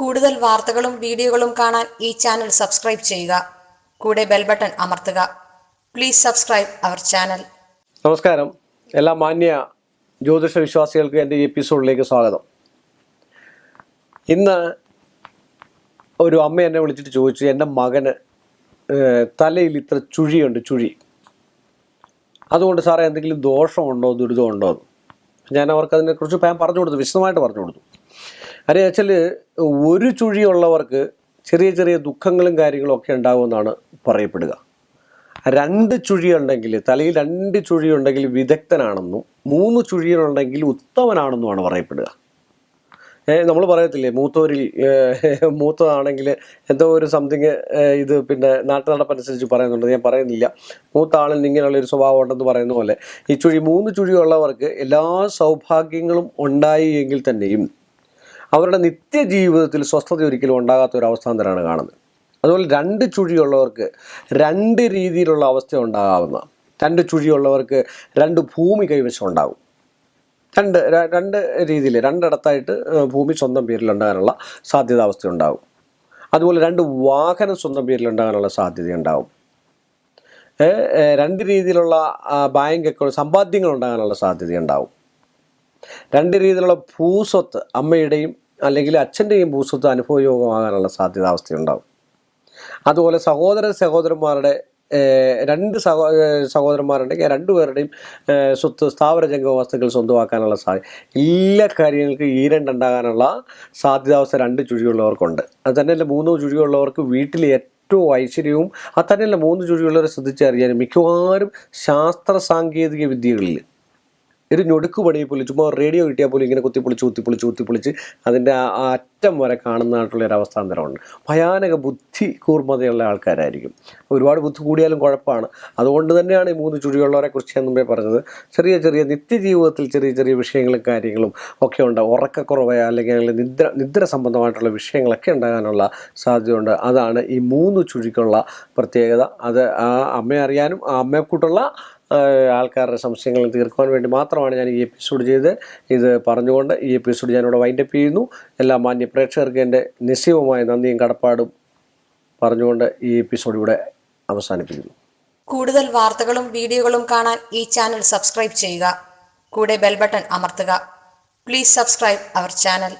കൂടുതൽ വാർത്തകളും വീഡിയോകളും കാണാൻ ഈ ചാനൽ സബ്സ്ക്രൈബ് ചെയ്യുക. കൂടെ ബെൽ ബട്ടൺ അമർത്തുക. Please subscribe our channel. നമസ്കാരം. എല്ലാ മാന്യ ജ്യോതിഷ വിശ്വാസികൾക്ക് എന്റെ ഈ എപ്പിസോഡിലേക്ക് സ്വാഗതം. ഇന്ന് ഒരു അമ്മ എന്നെ വിളിച്ചിട്ട് ചോദിച്ചു എന്റെ മകന് തലയിൽ ഇത്ര ചുഴിയുണ്ട് ചുഴി. അതുകൊണ്ട് സാറേ എന്തെങ്കിലും ദോഷമുണ്ടോ ദുരിതമുണ്ടോ? ഞാൻ അവർക്ക് അതിനെക്കുറിച്ച് ഞാൻ പറഞ്ഞു കൊടുത്തു വിശദമായിട്ട് പറഞ്ഞു കൊടുത്തു. കാര്യം വെച്ചാൽ ഒരു ചുഴിയുള്ളവർക്ക് ചെറിയ ചെറിയ ദുഃഖങ്ങളും കാര്യങ്ങളും ഒക്കെ ഉണ്ടാകുമെന്നാണ് പറയപ്പെടുക. രണ്ട് ചുഴിയുണ്ടെങ്കിൽ തലയിൽ രണ്ട് ചുഴിയുണ്ടെങ്കിൽ വിദഗ്ധനാണെന്നും മൂന്ന് ചുഴിയുണ്ടെങ്കിൽ ഉത്തമനാണെന്നുമാണ് പറയപ്പെടുക. നമ്മൾ പറയത്തില്ലേ മൂത്തവരിൽ മൂത്തതാണെങ്കിൽ എന്തോ ഒരു സംതിങ് ഇത് പിന്നെ നാട്ടു നടപ്പനുസരിച്ച് പറയുന്നുണ്ട്. ഞാൻ പറയുന്നില്ല. മൂത്ത ആളിൽ ഇങ്ങനെയുള്ള ഒരു സ്വഭാവം ഉണ്ടെന്ന് പറയുന്ന പോലെ ഈ ചുഴി മൂന്ന് ചുഴിയുള്ളവർക്ക് എല്ലാ സൗഭാഗ്യങ്ങളും ഉണ്ടായി എങ്കിൽ തന്നെയും അവരുടെ നിത്യജീവിതത്തിൽ സ്വസ്ഥത ഒരിക്കലും ഉണ്ടാകാത്ത ഒരു അവസ്ഥാന്തരമാണ് കാണുന്നത്. അതുപോലെ രണ്ട് ചുഴിയുള്ളവർക്ക് രണ്ട് രീതിയിലുള്ള അവസ്ഥ ഉണ്ടാകാവുന്ന രണ്ട് ചുഴിയുള്ളവർക്ക് രണ്ട് ഭൂമി കൈവശം ഉണ്ടാകും രണ്ട് രണ്ട് രീതിയിൽ രണ്ടിടത്തായിട്ട് ഭൂമി സ്വന്തം പേരിലുണ്ടാകാനുള്ള സാധ്യതാവസ്ഥ ഉണ്ടാകും അതുപോലെ രണ്ട് വാഹനം സ്വന്തം പേരിലുണ്ടാകാനുള്ള സാധ്യത ഉണ്ടാകും രണ്ട് രീതിയിലുള്ള ബാങ്ക് അക്കൗണ്ട് സമ്പാദ്യങ്ങൾ ഉണ്ടാകാനുള്ള സാധ്യത ഉണ്ടാവും രണ്ട് രീതിയിലുള്ള ഭൂസ്വത്ത് അമ്മയുടെയും അല്ലെങ്കിൽ അച്ഛന്റെയും ഭൂസ്വത്ത് അനുഭവയോഗമാകാനുള്ള സാധ്യത അവസ്ഥയുണ്ടാകും അതുപോലെ സഹോദര സഹോദരന്മാരുടെ രണ്ട് സഹോ സഹോദരന്മാരുണ്ടെങ്കിൽ രണ്ടുപേരുടെയും സ്വത്ത് സ്ഥാവര ജംഗമ വസ്തുക്കൾ സ്വന്തമാക്കാനുള്ള സാധ്യത എല്ലാ കാര്യങ്ങൾക്കും ഈ രണ്ടുണ്ടാകാനുള്ള സാധ്യതാവസ്ഥ രണ്ട് ചുഴിയുള്ളവർക്കുണ്ട്. അത് തന്നെയല്ല മൂന്ന് ചുഴിയുള്ളവർക്ക് വീട്ടിൽ ഏറ്റവും ഐശ്വര്യവും അത് തന്നെയല്ല മൂന്ന് ചുഴിയുള്ളവരെ ശ്രദ്ധിച്ചറിയാനും മിക്കവാറും ശാസ്ത്ര സാങ്കേതിക വിദ്യകളിൽ ഒരു ഞൊടുക്ക് പണിയെ പോലും ചുമ്മാ റേഡിയോ കിട്ടിയാൽ പോലും ഇങ്ങനെ കുത്തിപ്പൊളിച്ച് കുത്തിപ്പൊളിച്ച് കുത്തിപ്പൊളിച്ച് അതിന്റെ ആ അറ്റം വരെ കാണുന്നതായിട്ടുള്ള ഒരു അവസ്ഥാന്തരമുണ്ട്. ഭയാനക ബുദ്ധി കൂർമ്മതയുള്ള ആൾക്കാരായിരിക്കും. ഒരുപാട് ബുദ്ധി കൂടിയാലും കുഴപ്പമാണ്. അതുകൊണ്ട് തന്നെയാണ് ഈ മൂന്ന് ചുഴിയുള്ളവരെ കുറിച്ച് ഞാൻ മുമ്പേ പറഞ്ഞത്. ചെറിയ ചെറിയ നിത്യജീവിതത്തിൽ ചെറിയ ചെറിയ വിഷയങ്ങളും കാര്യങ്ങളും ഒക്കെ ഉണ്ട്. ഉറക്കക്കുറവ് അല്ലെങ്കിൽ നിദ്ര നിദ്ര സംബന്ധമായിട്ടുള്ള വിഷയങ്ങളൊക്കെ ഉണ്ടാകാനുള്ള സാധ്യതയുണ്ട്. അതാണ് ഈ മൂന്ന് ചുഴിക്കുള്ള പ്രത്യേകത. അത് ആ അമ്മയെ അറിയാനും ആ അമ്മയെക്കൂട്ടുള്ള ആൾക്കാരുടെ സംശയങ്ങൾ തീർക്കുവാൻ വേണ്ടി മാത്രമാണ് ഞാൻ ഈ എപ്പിസോഡ് ചെയ്ത് ഇത് പറഞ്ഞുകൊണ്ട് ഈ എപ്പിസോഡ് ഞാനിവിടെ വൈൻഡപ്പ് ചെയ്യുന്നു. എല്ലാ മാന്യ പ്രേക്ഷകർക്ക് എന്റെ നിശ്ചയവുമായ നന്ദിയും കടപ്പാടും പറഞ്ഞുകൊണ്ട് ഈ എപ്പിസോഡ് ഇവിടെ അവസാനിപ്പിക്കുന്നു. കൂടുതൽ വാർത്തകളും വീഡിയോകളും കാണാൻ ഈ ചാനൽ സബ്സ്ക്രൈബ് ചെയ്യുക. കൂടെ ബെൽ ബട്ടൺ അമർത്തുക. Please subscribe our channel